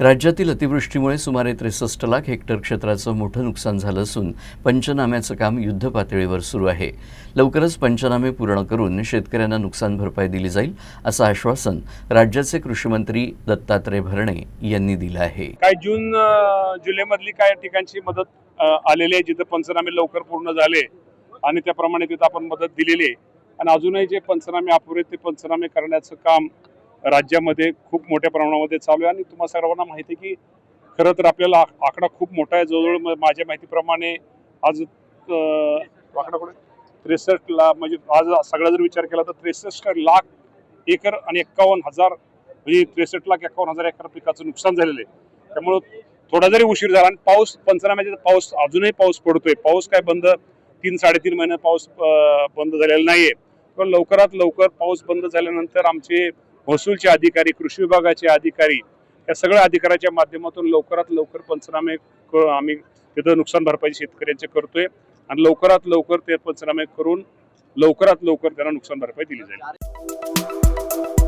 राज्यातील अतिवृष्टीमुळे सुमारे त्रेसष्ट लाख हेक्टर क्षेत्राचं मोठं नुकसान झालं असून पंचनाम्याचं काम युद्धपातळीवर सुरू आहे. लवकरच पंचनामे पूर्ण करून शेतकऱ्यांना नुकसान भरपाई दिली जाईल असं आश्वासन राज्याचे कृषीमंत्री दत्तात्रय भरणे यांनी दिलं आहे. काय जून जुलैमधली काय ठिकाणची मदत आलेली आहे जिथं पंचनामे लवकर पूर्ण झाले आणि त्याप्रमाणे तिथं आपण मदत दिलेली आहे. आणि अजूनही जे पंचनामे अपुरे ते पंचनामे करण्याचं काम राज्यामध्ये खूप मोठ्या प्रमाणामध्ये चालू आहे. आणि तुम्हाला सर्वांना माहिती आहे की खरं तर आपल्याला आक- आकडा खूप मोठा आहे. जवळजवळ माझ्या माहितीप्रमाणे आज आकडा कुठे? त्रेसष्ट लाख म्हणजे आज सगळा जर विचार केला तर त्रेसष्ट लाख एकर आणि एक्कावन्न हजार म्हणजे त्रेसष्ट लाख एक्कावन्न हजार एकर पिकाचं नुकसान झालेलं आहे. त्यामुळं थोडा जरी उशीर झाला आणि पाऊस पंचनाम्याचा पाऊस अजूनही पाऊस पडतोय. पाऊस काय बंद तीन साडेतीन महिने पाऊस बंद झालेला नाहीये. पण लवकरात लवकर पाऊस बंद झाल्यानंतर आमचे महसूलचे अधिकारी कृषी विभागाचे अधिकारी या सगळ्या अधिकाऱ्याच्या माध्यमातून लवकरात लवकर पंचनामे क- आम्ही तिथं नुकसान भरपाई शेतकऱ्यांचे करतोय आणि लवकरात लवकर ते पंचनामे करून लवकरात लवकर त्यांना नुकसान भरपाई दिली जाईल.